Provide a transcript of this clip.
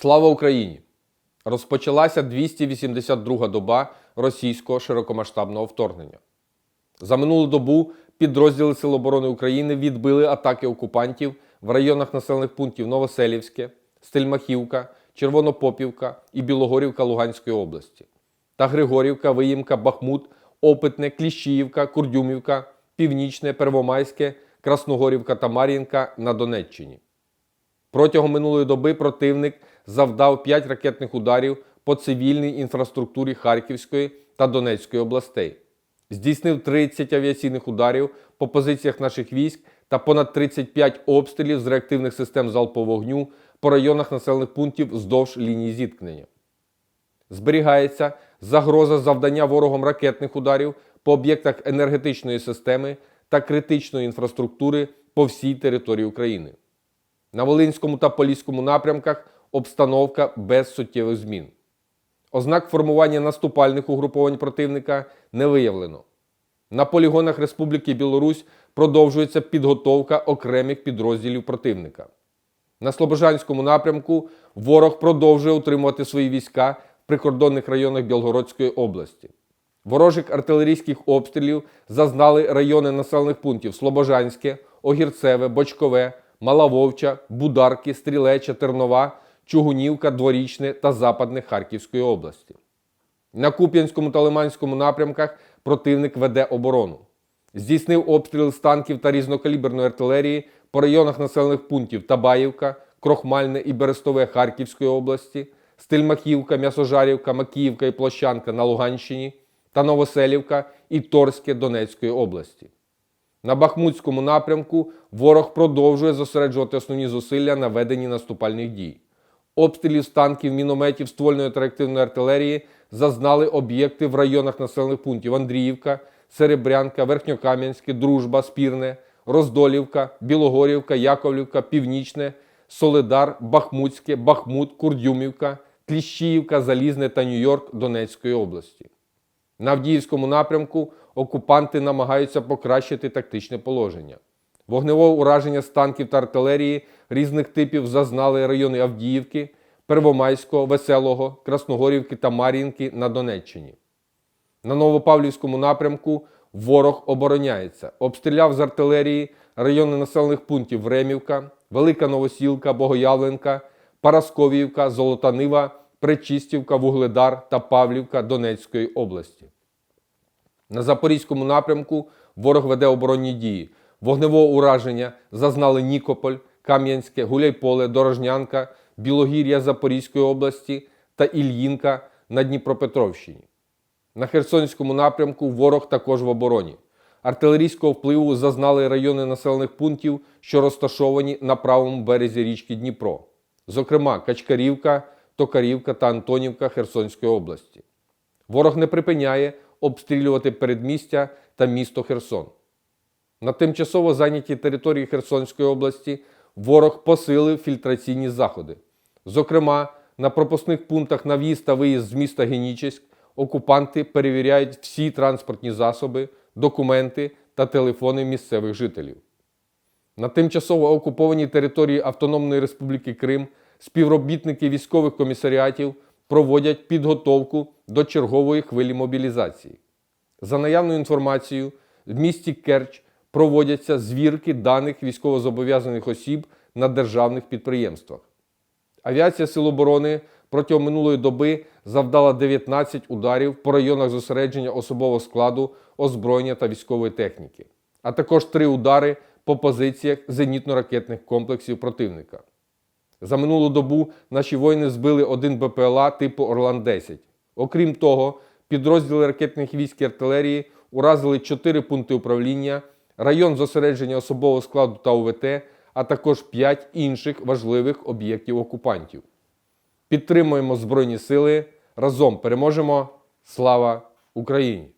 Слава Україні! Розпочалася 282 доба російського широкомасштабного вторгнення. За минулу добу підрозділи Сил оборони України відбили атаки окупантів в районах населених пунктів Новоселівське, Стельмахівка, Червонопопівка і Білогорівка Луганської області та Григорівка, Виїмка, Бахмут, Опитне, Кліщіївка, Курдюмівка, Північне, Первомайське, Красногорівка та Мар'їнка на Донеччині. Протягом минулої доби противник завдав 5 ракетних ударів по цивільній інфраструктурі Харківської та Донецької областей, здійснив 30 авіаційних ударів по позиціях наших військ та понад 35 обстрілів з реактивних систем залпового вогню по районах населених пунктів вздовж лінії зіткнення. Зберігається загроза завдання ворогом ракетних ударів по об'єктах енергетичної системи та критичної інфраструктури по всій території України. На Волинському та Поліському напрямках обстановка без суттєвих змін. Ознак формування наступальних угруповань противника не виявлено. На полігонах Республіки Білорусь продовжується підготовка окремих підрозділів противника. На Слобожанському напрямку ворог продовжує утримувати свої війська в прикордонних районах Білгородської області. Ворожих артилерійських обстрілів зазнали райони населених пунктів Слобожанське, Огірцеве, Бочкове, Мала Вовча, Бударки, Стрілеча, Тернова, Чугунівка, Дворічне та Западне Харківської області. На Куп'янському та Лиманському напрямках противник веде оборону. Здійснив обстріл з танків та різнокаліберної артилерії по районах населених пунктів Табаївка, Крохмальне і Берестове Харківської області, Стельмахівка, М'ясожарівка, Макіївка і Площанка на Луганщині та Новоселівка і Торське Донецької області. На Бахмутському напрямку ворог продовжує зосереджувати основні зусилля на веденні наступальних дій. Обстрілів з танків, мінометів, ствольної та артилерії зазнали об'єкти в районах населених пунктів Андріївка, Серебрянка, Верхньокам'янське, Дружба, Спірне, Роздолівка, Білогорівка, Яковлівка, Північне, Солидар, Бахмутське, Бахмут, Курдюмівка, Кліщіївка, Залізне та Нью-Йорк Донецької області. На Авдіївському напрямку окупанти намагаються покращити тактичне положення. Вогневого ураження з танків та артилерії різних типів зазнали райони Авдіївки, Первомайського, Веселого, Красногорівки та Мар'їнки на Донеччині. На Новопавлівському напрямку ворог обороняється, обстріляв з артилерії райони населених пунктів Времівка, Велика Новосілка, Богоявленка, Парасковіївка, Золота Нива, Пречистівка, Вугледар та Павлівка Донецької області. На Запорізькому напрямку ворог веде оборонні дії. Вогневого ураження зазнали Нікополь, Кам'янське, Гуляйполе, Дорожнянка, Білогір'я Запорізької області та Ільїнка на Дніпропетровщині. На Херсонському напрямку ворог також в обороні. Артилерійського впливу зазнали райони населених пунктів, що розташовані на правому березі річки Дніпро, зокрема Качкарівка, Токарівка та Антонівка Херсонської області. Ворог не припиняє обстрілювати передмістя та місто Херсон. На тимчасово зайнятій території Херсонської області ворог посилив фільтраційні заходи. Зокрема, на пропускних пунктах на в'їзд та виїзд з міста Генічеськ окупанти перевіряють всі транспортні засоби, документи та телефони місцевих жителів. На тимчасово окупованій території Автономної Республіки Крим співробітники військових комісаріатів проводять підготовку до чергової хвилі мобілізації. За наявною інформацією, в місті Керч проводяться звірки даних військовозобов'язаних осіб на державних підприємствах. Авіація Сил оборони протягом минулої доби завдала 19 ударів по районах зосередження особового складу, озброєння та військової техніки, а також три удари по позиціях зенітно-ракетних комплексів противника. За минулу добу наші воїни збили один БПЛА типу Орлан-10. Окрім того, підрозділи ракетних військ і артилерії уразили 4 пункти управління, район зосередження особового складу та УВТ, а також 5 інших важливих об'єктів окупантів. Підтримуємо Збройні Сили. Разом переможемо. Слава Україні!